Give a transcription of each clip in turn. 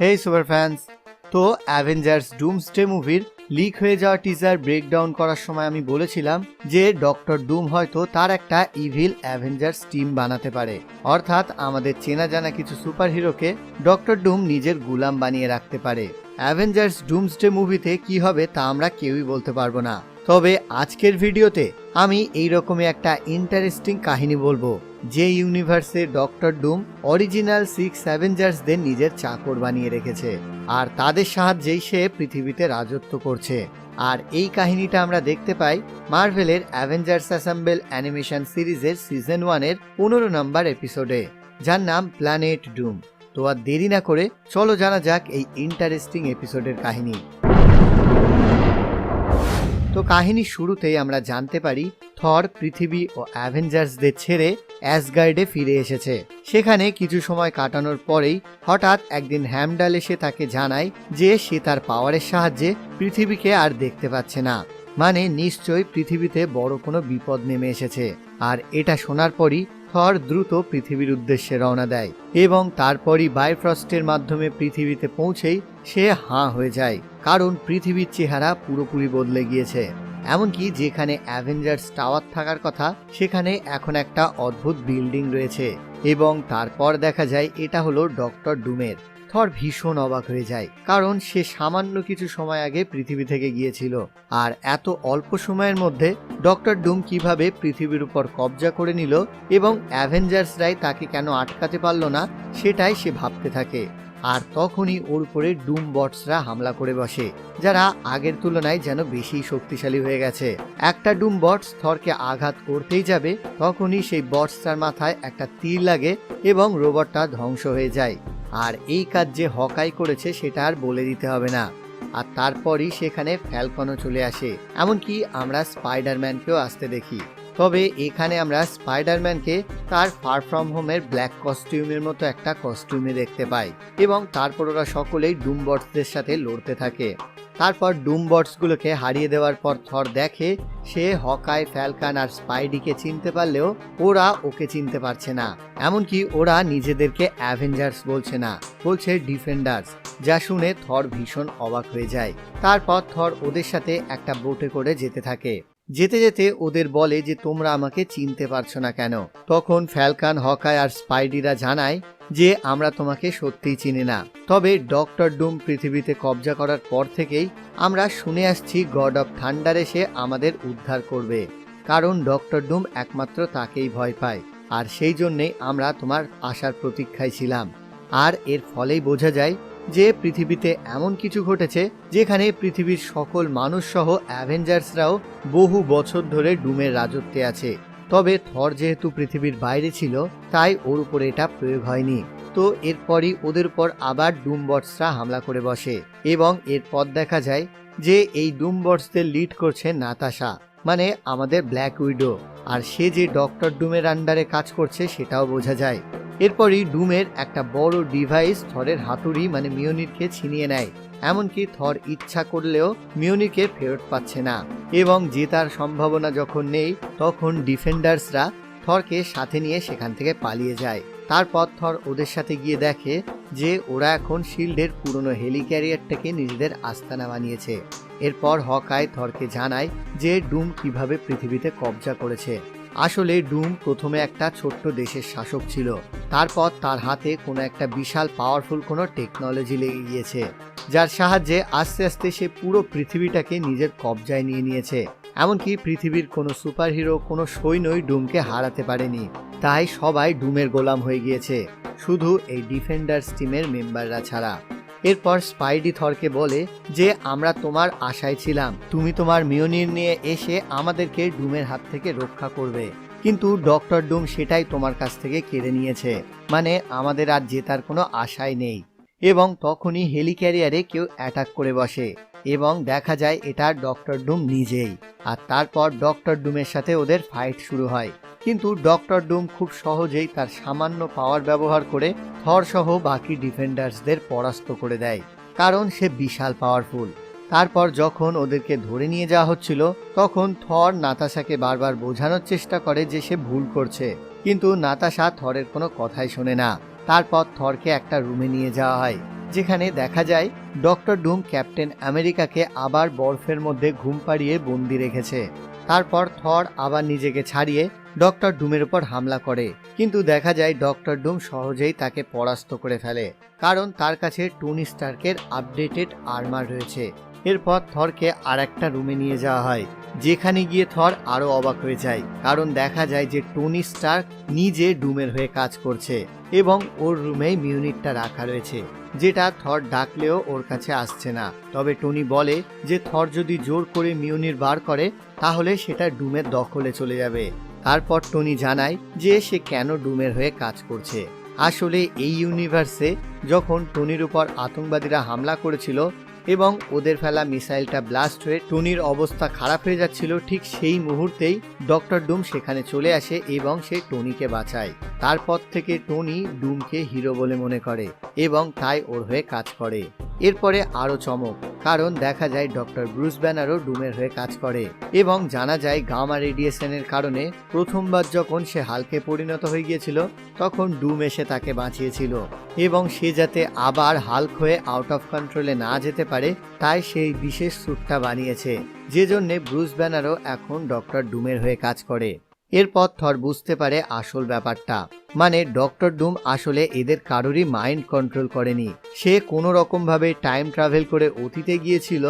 হেই super fans তো Avengers Doomsday মুভির leak হয়ে যাওয়া টিজার ব্রেকডাউন করার সময় আমি বলেছিলাম যে ডক্টর ডুম হয়তো তার একটা ইভিল অ্যাভেঞ্জার্স টিম বানাতে পারে। অর্থাৎ আমাদের চেনা জানা কিছু সুপারহিরোকে ডক্টর ডুম নিজের গুলাম বানিয়ে রাখতে পারে। অ্যাভেঞ্জার্স ডুমসডে মুভিতে কি হবে তা আমরা কেউই বলতে পারব না। তবে আজকের ভিডিওতে আমি এই রকমই একটা ইন্টারেস্টিং কাহিনী বলব। যে ইউনিভার্সে ডক্টর ডুম অরিজিনাল সিক্স অ্যাভেঞ্জার্সদের নিজের চাকর বানিয়ে রেখেছে, আর তাদের সাহায্যেই সে পৃথিবীতে রাজত্ব করছে। আর এই কাহিনীটা আমরা দেখতে পাই মার্ভেলের অ্যাভেঞ্জার্স অ্যাসেম্বল অ্যানিমেশন সিরিজের সিজন ওয়ানের পনেরো নম্বর এপিসোডে, যার নাম প্ল্যানেট ডুম। তো আর দেরি না করে চলো জানা যাক এই ইন্টারেস্টিং এপিসোডের কাহিনী। তো কাহিনীর শুরুতেই আমরা জানতে পারি থর পৃথিবী ও অ্যাভেঞ্জার্সদের ছেড়ে অ্যাসগার্ডে ফিরে এসেছে। সেখানে কিছু সময় কাটানোর পরেই হঠাৎ একদিন হ্যামডাল এসে তাকে জানায় যে সে তার পাওয়ারের সাহায্যে পৃথিবীকে আর দেখতে পাচ্ছে না। মানে নিশ্চয়ই পৃথিবীতে বড় কোনো বিপদ নেমে এসেছে। আর এটা শোনার পরই থর দ্রুত পৃথিবীর উদ্দেশ্যে রওনা দেয় এবং তারপরই বাইফ্রস্টের মাধ্যমে পৃথিবীতে পৌঁছেই সে হাঁ হয়ে যায়। কারণ পৃথিবীর চেহারা পুরোপুরি বদলে গিয়েছে। এমনকি যেখানে অ্যাভেঞ্জার্স টাওয়ার থাকার কথা, সেখানে এখন একটা অদ্ভুত বিল্ডিং রয়েছে এবং তারপর দেখা যায় এটা হলো ডক্টর ডুমের থর ভীষণ অবাক হয়ে যায়, কারণ সে সামান্য কিছু সময় আগে পৃথিবী থেকে গিয়েছিল। আর এত অল্প সময়ের মধ্যে ডক্টর ডুম কীভাবে পৃথিবীর উপর কবজা করে নিল এবং অ্যাভেঞ্জার্সরাই তাকে কেন আটকাতে পারল না, সেটাই সে ভাবতে থাকে। আর তখনই ওর উপরে ডুম বটসরা হামলা করে বসে, যারা আগের তুলনায় যেন বেশি শক্তিশালী হয়ে গেছে। একটা ডুম বটস থরকে আঘাত করতেই যাবে, তখনই সেই বটসটার মাথায় একটা তীর লাগে এবং রোবটটা ধ্বংস হয়ে যায়। আর এই কাজ যে হকাই করেছে সেটা আর বলে দিতে হবে না। আর তারপরই সেখানে ফ্যালকনও চলে আসে। এমনকি আমরা স্পাইডারম্যানকেও আসতে দেখি। তবে এখানে আমরা স্পাইডারম্যানকে তার ফার ফ্রম হোমের ব্ল্যাক কস্টিউমের মতো একটা কস্টিউমে দেখতে পাই এবং তারপর ওরা সকলেই ডুমবটসদের সাথে লড়তে থাকে। তারপর ডুমবটসগুলোকে হারিয়ে দেওয়ার পর থর দেখে সে হকায় ফ্যালকান আর স্পাইডিকে চিনতে পারলেও ওরা ওকে চিনতে পারছে না। এমনকি ওরা নিজেদেরকে অ্যাভেঞ্জার্স বলছে না, বলছে ডিফেন্ডার্স, যা শুনে থর ভীষণ অবাক হয়ে যায়। তারপর থর ওদের সাথে একটা বোটে করে যেতে থাকে। যেতে যেতে ওদের বলে যে তোমরা আমাকে চিনতে পারছ না কেন। তখন ফ্যালকান হকায় আর স্পাইডিরা জানায় যে আমরা তোমাকে সত্যিই চিনি না। তবে ডক্টর ডুম পৃথিবীতে কবজা করার পর থেকেই আমরা শুনে আসছি গড অফ থান্ডার এসে আমাদের উদ্ধার করবে। কারণ ডক্টর ডুম একমাত্র তাকেই ভয় পায়। আর সেই জন্যেই আমরা তোমার আসার প্রতীক্ষায় ছিলাম। আর এর ফলেই বোঝা যায় যে পৃথিবীতে এমন কিছু ঘটেছে যেখানে পৃথিবীর সকল মানুষ সহ অ্যাভেঞ্জার্সরাও বহু বছর ধরে ডুমের রাজত্বে আছে। তবে থর যেহেতু পৃথিবীর বাইরে ছিল, তাই ওর উপরে এটা প্রয়োগ হয়নি। তো এরপরই ওদের উপর আবার ডুমবটসরা হামলা করে বসে এবং এরপর দেখা যায় যে এই ডুমবটসদের লিড করছে নাতাশা মানে আমাদের ব্ল্যাক উইডো। আর সে যে ডক্টর ডুমের আন্ডারে কাজ করছে, সেটাও বোঝা যায়। এরপরই ডুমের একটা বড় ডিভাইস থরের হাতুড়ি মানে মিওনিরকে ছিনিয়ে নেয়। এমনকি থর ইচ্ছা করলেও মিওনিকে ফেরত পাচ্ছে না। এবং জেতার সম্ভাবনা যখন নেই, তখন ডিফেন্ডার্সরা থরকে সাথে নিয়ে সেখান থেকে পালিয়ে যায়। তারপর থর ওদের সাথে গিয়ে দেখে যে ওরা এখন শিল্ডের পুরনো হেলিক্যারিয়ারটাকে নিজেদের আস্তানা বানিয়েছে। এরপর হকায় থরকে জানায় যে ডুম কীভাবে পৃথিবীতে কবজা করেছে। আসলে ডুম প্রথমে একটা ছোট্ট দেশের শাসক ছিল। তারপর তার হাতে কোনো একটা বিশাল পাওয়ারফুল কোনো টেকনোলজি লেগে গিয়েছে যার সাহায্যে আস্তে আস্তে সে পুরো পৃথিবীটাকে নিজের কবজায় নিয়ে নিয়েছে। এমনকি পৃথিবীর কোনো সুপারহিরো কোনো সৈন্যই ডুমকে হারাতে পারেনি। তাই সবাই ডুমের গোলাম হয়ে গিয়েছে। শুধু এই ডিফেন্ডার্স টিমের মেম্বাররা ছাড়া। এরপর স্পাইডি থরকে বলে যে, আমরা তোমার আশায় ছিলাম। তুমি তোমার মিওনির নিয়ে এসে আমাদেরকে ডুমের হাত থেকে রক্ষা করবে। কিন্তু ডক্টর ডুম সেটাই তোমার কাছ থেকে কেড়ে নিয়েছে। মানে আমাদের আর জেতার কোনো আশাই নেই। এবং তখনই হেলিক্যারিয়ারে কেউ অ্যাটাক করে বসে। এবং দেখা যায় এটা ডক্টর ডুম নিজেই। আর তারপর ডক্টর ডুমের সাথে ওদের ফাইট শুরু হয়। কিন্তু ডক্টর ডুম খুব সহজেই তার সামান্য পাওয়ার ব্যবহার করে থর সহ বাকি ডিফেন্ডার্সদের পরাস্ত করে দেয়। কারণ সে বিশাল পাওয়ারফুল তারপর যখন ওদেরকে ধরে নিয়ে যাওয়া হচ্ছিল, তখন থর নাতাশাকে বারবার বোঝানোর চেষ্টা করে যে সে ভুল করছে। কিন্তু নাতাশা থরের কোনো কথাই শোনে না। তারপর থরকে একটা রুমে নিয়ে যাওয়া হয়। যেখানে দেখা যায়, ডক্টর ডুম ক্যাপ্টেন আমেরিকাকে আবার বরফের মধ্যে ঘুম পাড়িয়ে বন্দি রেখেছে। তারপর থর আবার নিজেকে ছাড়িয়ে ডক্টর ডুমের উপর হামলা করে। কিন্তু দেখা যায়, ডক্টর ডুম সহজেই তাকে পরাস্ত করে ফেলে। কারণ তার কাছে টুনি স্টার্কের আপডেটেড আর্মার রয়েছে। এরপর থরকে আর একটা রুমে নিয়ে যাওয়া হয়, যেখানে গিয়ে থর আরও অবাক হয়ে যায়। কারণ দেখা যায় যে টনি স্টার্ক নিজে ডুমের হয়ে কাজ করছে এবং ওর রুমেই মিউনিটটা রাখা রয়েছে। যেটা থর ডাকলেও ওর কাছে আসছে না। তবে টনি বলে যে থর যদি জোর করে মিউনির বার করে, তাহলে সেটা ডুমের দখলে চলে যাবে। তারপর টনি জানায় যে সে কেন ডুমের হয়ে কাজ করছে। আসলে এই ইউনিভার্সে যখন টনির উপর আতঙ্কবাদীরা হামলা করেছিল এবং ওদের ফেলা মিসাইলটা ব্লাস্ট হয়ে টনির অবস্থা খারাপ হয়ে যাচ্ছিল, ঠিক সেই মুহূর্তেই ডক্টর ডুম সেখানে চলে আসে এবং সে টনিকে বাঁচায়। তারপর থেকে টনি ডুমকে হিরো বলে মনে করে এবং তাই ওর হয়ে কাজ করে। এরপরে আরও চমক, কারণ দেখা যায় ডক্টর ব্রুস ব্যানারও ডুমের হয়ে কাজ করে এবং জানা যায় গামা রেডিয়েশনের কারণে প্রথমবার যখন সে হালকে পরিণত হয়ে গিয়েছিল, তখন ডুম এসে তাকে বাঁচিয়েছিল এবং সে যাতে আবার হাল্ক হয়ে আউট অফ কন্ট্রোলে না যেতে পারে, তাই সেই বিশেষ স্যুটটা বানিয়েছে। যে জন্যে ব্রুস ব্যানারও এখন ডক্টর ডুমের হয়ে কাজ করে। এরপর থর বুঝতে পারে আসল ব্যাপারটা। মানে ডক্টর ডুম আসলে এদের কারোরই মাইন্ড কন্ট্রোল করেনি। সে কোনো রকমভাবে টাইম ট্রাভেল করে অতীতে গিয়েছিল,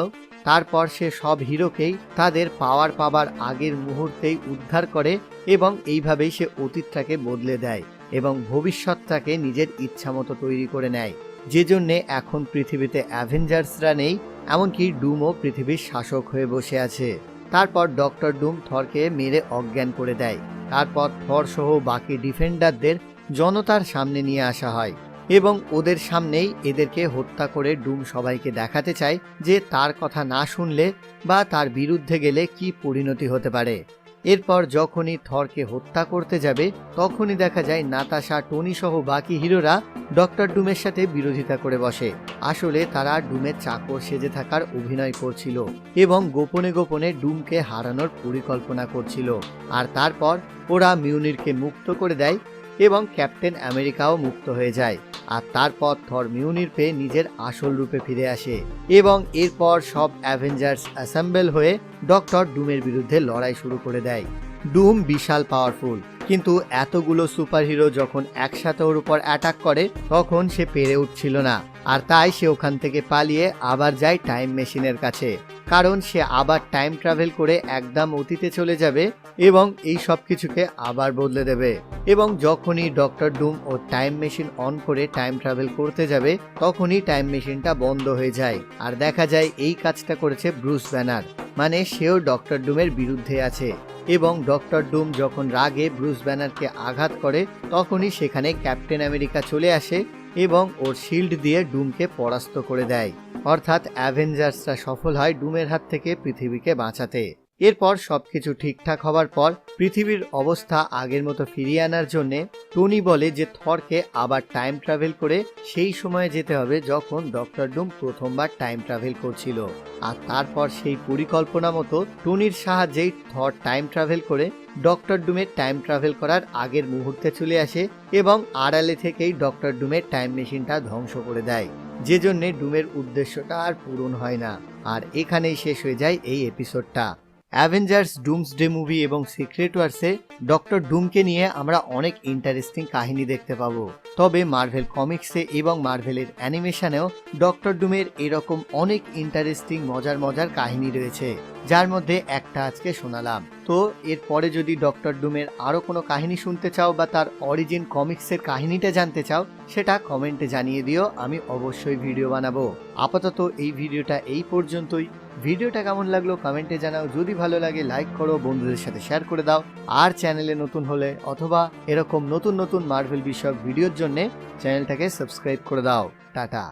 তারপর সে সব হিরোকেই তাদের পাওয়ার পাবার আগের মুহূর্তেই উদ্ধার করে এবং এইভাবেই সে অতীতটাকে বদলে দেয় এবং ভবিষ্যৎটাকে নিজের ইচ্ছামতো তৈরি করে নেয়। যে জন্যে এখন পৃথিবীতে অ্যাভেঞ্জার্সরা নেই, এমনকি ডুমও পৃথিবীর শাসক হয়ে বসে আছে। তারপর ডক্টর ডুম থরকে মেরে অজ্ঞান করে দেয়। তারপর থর সহ বাকি ডিফেন্ডারদের জনতার সামনে নিয়ে আসা হয় এবং ওদের সামনেই এদেরকে হত্যা করে ডুম সবাইকে দেখাতে চায় যে তার কথা না শুনলে বা তার বিরুদ্ধে গেলে কি পরিণতি হতে পারে। এরপর যখনই থরকে হত্যা করতে যাবে, তখনই দেখা যায় নাতাশা টনি সহ বাকি হিরোরা ডক্টর ডুমের সাথে বিরোধিতা করে বসে। আসলে তারা ডুমের চাকর সেজে থাকার অভিনয় করছিল এবং গোপনে গোপনে ডুমকে হারানোর পরিকল্পনা করছিল। আর তারপর ওরা মিউনিরকে মুক্ত করে দেয় এবং ক্যাপ্টেন আমেরিকাও মুক্ত হয়ে যায়। আর তারপর থর মিউনির পেয়ে নিজের আসল রূপে ফিরে আসে এবং এরপর সব অ্যাভেঞ্জার্স অ্যাসেম্বল হয়ে ডক্টর ডুমের বিরুদ্ধে লড়াই শুরু করে দেয়। ডুম বিশাল পাওয়ারফুল। কিন্তু এতগুলো সুপারহিরো যখন একসাথে ওর উপর অ্যাটাক করে, তখন সে পেরে উঠছিল না। আর তাই সে ওখান থেকে পালিয়ে আবার যায় টাইম মেশিনের কাছে। কারণ সে আবার টাইম ট্রাভেল করে একদম অতীতে চলে যাবে এবং এই সব কিছুকে আবার বদলে দেবে। এবং যখনই ডক্টর ডুম ও টাইম মেশিন অন করে টাইম ট্রাভেল করতে যাবে, তখনই টাইম মেশিনটা বন্ধ হয়ে যায়। আর দেখা যায় এই কাজটা করেছে ব্রুস ব্যানার মানে সেও ডক্টর ডুমের বিরুদ্ধে আছে। এবং ডক্টর ডুম যখন রাগে ব্রুস ব্যানারকে আঘাত করে, তখনই সেখানে ক্যাপ্টেন আমেরিকা চলে আসে এবং ওর শিল্ড দিয়ে ডুমকে পরাস্ত করে দেয়। অর্থাৎ অ্যাভেঞ্জার্সরা সফল হয় ডুমের হাত থেকে পৃথিবীকে বাঁচাতে। এরপর সবকিছু ঠিকঠাক হবার পর পৃথিবীর অবস্থা আগের মতো ফিরিয়ে আনার জন্য টনি বলে যে থরকে আবার টাইম ট্রাভেল করে সেই সময়ে যেতে হবে যখন ডক্টর ডুম প্রথমবার টাইম ট্রাভেল করছিল। আর তারপর সেই পরিকল্পনা মতো টনির সাহায্যেই থর টাইম ট্রাভেল করে ডক্টর ডুমের টাইম ট্রাভেল করার আগের মুহূর্তে চলে আসে এবং আড়ালে থেকেই ডক্টর ডুমের টাইম মেশিনটা ধ্বংস করে দেয়। যে জন্যে ডুমের উদ্দেশ্যটা আর পূরণ হয় না। আর এখানেই শেষ হয়ে যায় এই এপিসোডটা। অ্যাভেঞ্জার্স ডুমসডে মুভি এবং সিক্রেট ওয়ার্সে ডক্টর ডুমকে নিয়ে আমরা অনেক ইন্টারেস্টিং কাহিনী দেখতে পাবো। তবে মার্ভেল কমিক্সে এবং মার্ভেলের অ্যানিমেশনেও ডক্টর ডুমের এরকম অনেক ইন্টারেস্টিং মজার মজার কাহিনী রয়েছে, যার মধ্যে একটা আজকে শোনালাম। তো এরপরে যদি ডক্টর ডুমের আরও কোনো কাহিনী শুনতে চাও বা তার অরিজিন কমিক্সের কাহিনীটা জানতে চাও, সেটা কমেন্টে জানিয়ে দিও, আমি অবশ্যই ভিডিও বানাবো। আপাতত এই ভিডিওটা এই পর্যন্তই। ভিডিওটা কেমন লাগল কমেন্টে জানাও। যদি ভালো লাগে লাইক করো, বন্ধুদের সাথে শেয়ার করে দাও। আর চ্যানেলে নতুন হলে অথবা এরকম নতুন নতুন মার্ভেল বিষয়ক ভিডিওর জন্য চ্যানেলটাকে সাবস্ক্রাইব করে দাও। টাটা।